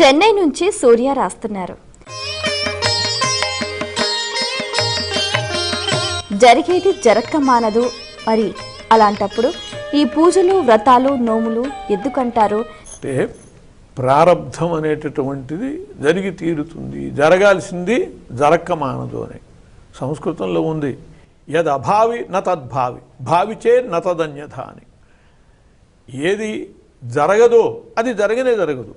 చెన్నై నుంచి సూర్య రాస్తున్నారు. జరిగేది జరక్క మానదు. మరి అలాంటప్పుడు ఈ పూజలు వ్రతాలు నోములు ఎందుకంటారు? అంటే ప్రారంధం అనేటటువంటిది జరిగి తీరుతుంది. జరగాల్సింది జరక్క మానదు అని. సంస్కృతంలో ఉంది. యద్ అభావి న తద్భావి భావిచే న తదన్యథ అని. ఏది జరగదో అది జరగనే జరగదు.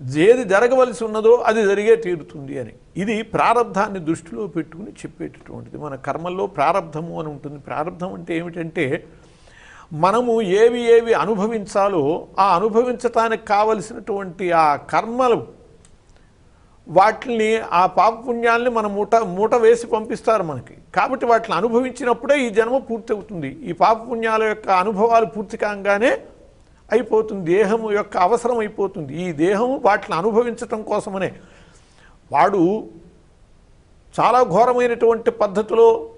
ఏది జరగవలసి ఉన్నదో అది జరిగే తీరుతుంది అని. ఇది ప్రారంధాన్ని దృష్టిలో పెట్టుకుని చెప్పేటటువంటిది. మన కర్మల్లో ప్రారంధము అని ఉంటుంది. ప్రారంధం అంటే ఏమిటంటే మనము ఏవి ఏవి అనుభవించాలో ఆ అనుభవించటానికి కావలసినటువంటి ఆ కర్మలు వాటిని ఆ పాపపుణ్యాల్ని మన మూట మూట వేసి పంపిస్తారు మనకి. కాబట్టి వాటిని అనుభవించినప్పుడే ఈ జన్మ పూర్తి అవుతుంది ఈ పాపపుణ్యాల యొక్క అనుభవాలు పూర్తి కాగానే అయిపోతుంది దేహము యొక్క అవసరం అయిపోతుంది. ఈ దేహము వాటిని అనుభవించటం కోసమనే. వాడు చాలా ఘోరమైనటువంటి పద్ధతిలో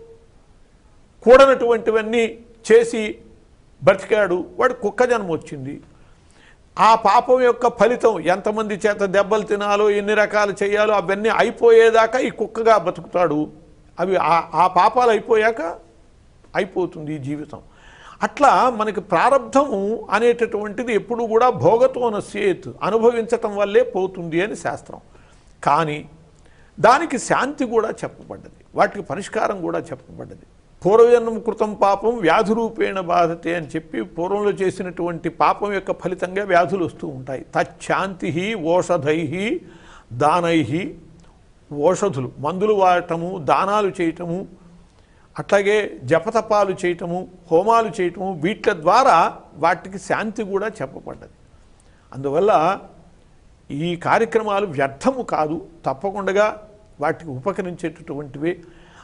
కూడనటువంటివన్నీ చేసి బ్రతికాడు. వాడు కుక్క జన్మ వచ్చింది. ఆ పాపం యొక్క ఫలితం ఎంతమంది చేత దెబ్బలు తినాలో ఎన్ని రకాలు చేయాలో అవన్నీ అయిపోయేదాకా ఈ కుక్కగా బతుకుతాడు. అవి ఆ- ఆ పాపాలు అయిపోయాక అయిపోతుంది ఈ జీవితం. అట్లా మనకి ప్రారంధము అనేటటువంటిది ఎప్పుడు కూడా భోగతోన సేత్ అనుభవించటం వల్లే పోతుంది అని శాస్త్రం. కానీ దానికి శాంతి కూడా చెప్పబడ్డది. వాటికి పరిష్కారం కూడా చెప్పబడ్డది. పూర్వజన్మ కృతం పాపం వ్యాధి రూపేణ బాధతే అని చెప్పి పూర్వంలో చేసినటువంటి పాపం యొక్క ఫలితంగా వ్యాధులు వస్తూ ఉంటాయి. తచ్చాంతి ఓషధై దానై ఓషధులు మందులు వాడటము దానాలు చేయటము అట్లాగే జపతపాలు చేయటము హోమాలు చేయటము వీటి ద్వారా వాటికి శాంతి కూడా చెప్పబడ్డది. అందువల్ల ఈ కార్యక్రమాలు వ్యర్థము కాదు తప్పకుండా వాటికి ఉపకరించేటటువంటివి.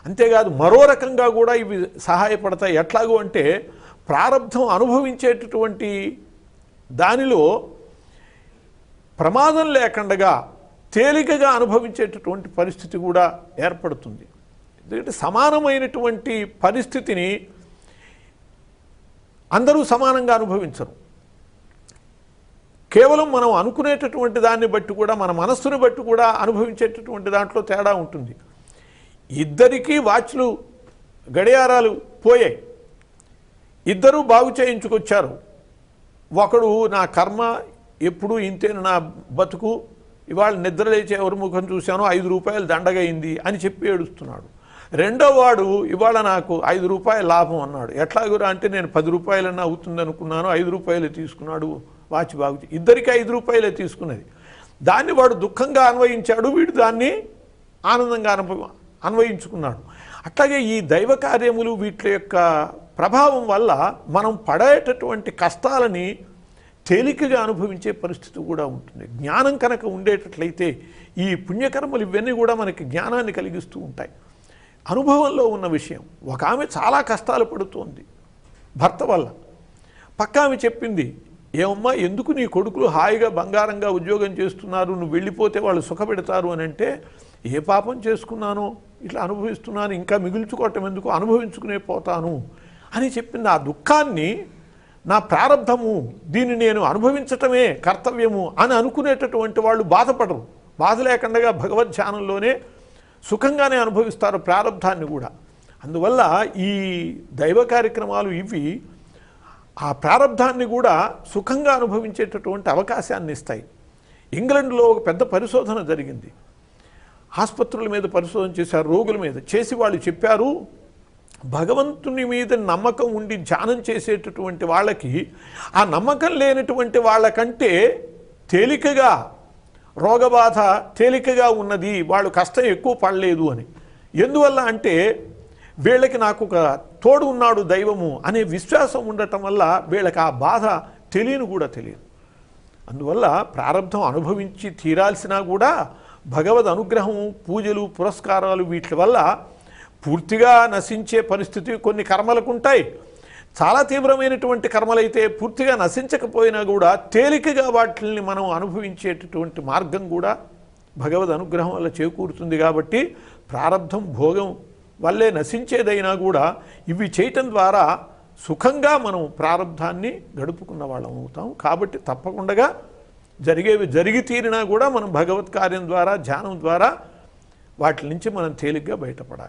అంతేకాదు మరో రకంగా కూడా ఇవి సహాయపడతాయి. ఎట్లాగూ అంటే ప్రారంధం అనుభవించేటటువంటి దానిలో ప్రమాదం లేకుండా తేలికగా అనుభవించేటటువంటి పరిస్థితి కూడా ఏర్పడుతుంది. ఎందుకంటే సమానమైనటువంటి పరిస్థితిని అందరూ సమానంగా అనుభవించరు. కేవలం మనం అనుకునేటటువంటి దాన్ని బట్టి కూడా మన మనస్సును బట్టి కూడా అనుభవించేటటువంటి దాంట్లో తేడా ఉంటుంది. ఇద్దరికీ వాచ్లు గడియారాలు పోయాయి. ఇద్దరూ బాగు చేయించుకొచ్చారు. ఒకడు నా కర్మ ఎప్పుడు ఇంతేను నా బతుకు ఇవాళ నిద్రలేచే ఎవరి ముఖం చూశానో ఐదు రూపాయలు దండగైంది అని చెప్పి ఏడుస్తున్నాడు. రెండో వాడు ఇవాళ నాకు ఐదు రూపాయల లాభం అన్నాడు. ఎట్లాగురా అంటే నేను పది రూపాయలన్నా అవుతుంది అనుకున్నాను ఐదు రూపాయలు తీసుకున్నాడు వాచి బాగు ఇద్దరికి ఐదు రూపాయలే తీసుకున్నది. దాన్ని వాడు దుఃఖంగా అన్వయించాడు వీడు దాన్ని ఆనందంగా అన్వయించుకున్నాడు. అట్లాగే ఈ దైవ కార్యములు వీటి యొక్క ప్రభావం వల్ల మనం పడేటటువంటి కష్టాలని తేలికగా అనుభవించే పరిస్థితి కూడా ఉంటుంది. జ్ఞానం కనుక ఉండేటట్లయితే ఈ పుణ్యకర్మలు ఇవన్నీ కూడా మనకి జ్ఞానాన్ని కలిగిస్తూ ఉంటాయి. అనుభవంలో ఉన్న విషయం. ఒక ఆమె చాలా కష్టాలు పడుతోంది. భర్త వల్ల. పక్క ఆమె చెప్పింది ఏమమ్మా ఎందుకు నీ కొడుకులు హాయిగా బంగారంగా ఉద్యోగం చేస్తున్నారు? నువ్వు వెళ్ళిపోతే వాళ్ళు సుఖపెడతారు అని అంటే ఏ పాపం చేసుకున్నానో? ఇట్లా అనుభవిస్తున్నాను. ఇంకా మిగుల్చుకోవటం ఎందుకు? అనుభవించుకునే పోతాను అని చెప్పింది. ఆ దుఃఖాన్ని నా ప్రారంధము దీన్ని నేను అనుభవించటమే కర్తవ్యము అని అనుకునేటటువంటి వాళ్ళు బాధపడరు. బాధ లేకుండా భగవద్ ధ్యానంలోనే సుఖంగానే అనుభవిస్తారు ప్రారంధాన్ని కూడా. అందువల్ల ఈ దైవ కార్యక్రమాలు ఇవి ఆ ప్రారంధాన్ని కూడా సుఖంగా అనుభవించేటటువంటి అవకాశాన్ని ఇస్తాయి. ఇంగ్లండ్లో ఒక పెద్ద పరిశోధన జరిగింది. ఆసుపత్రుల మీద పరిశోధన చేశారు రోగుల మీద. చేసి వాళ్ళు చెప్పారు భగవంతుని మీద నమ్మకం ఉండి ధ్యానం చేసేటటువంటి వాళ్ళకి ఆ నమ్మకం లేనటువంటి వాళ్ళకంటే తేలికగా రోగబాధ తేలికగా ఉన్నది వాళ్ళు కష్టం ఎక్కువ పడలేదు అని. ఎందువల్ల అంటే వీళ్ళకి నాకు ఒక తోడు ఉన్నాడు దైవము అనే విశ్వాసం ఉండటం వల్ల వీళ్ళకి ఆ బాధ తెలియను కూడా తెలియదు. అందువల్ల ప్రారంధం అనుభవించి తీరాల్సినా కూడా భగవద్ అనుగ్రహం పూజలు పురస్కారాలు వీటి వల్ల పూర్తిగా నశించే పరిస్థితి కొన్ని కర్మలకు ఉంటాయి. చాలా తీవ్రమైనటువంటి కర్మలైతే పూర్తిగా నశించకపోయినా కూడా తేలికగా వాటిని మనం అనుభవించేటటువంటి మార్గం కూడా భగవద్ అనుగ్రహం వల్ల చేకూరుతుంది కాబట్టి ప్రారంధం భోగం వల్లే నశించేదైనా కూడా ఇవి చేయటం ద్వారా సుఖంగా మనం ప్రారంధాన్ని గడుపుకున్న వాళ్ళం అవుతాం. కాబట్టి తప్పకుండా జరిగేవి జరిగి తీరినా కూడా మనం భగవత్ కార్యం ద్వారా ధ్యానం ద్వారా వాటి నుంచి మనం తేలిగ్గా బయటపడాలి.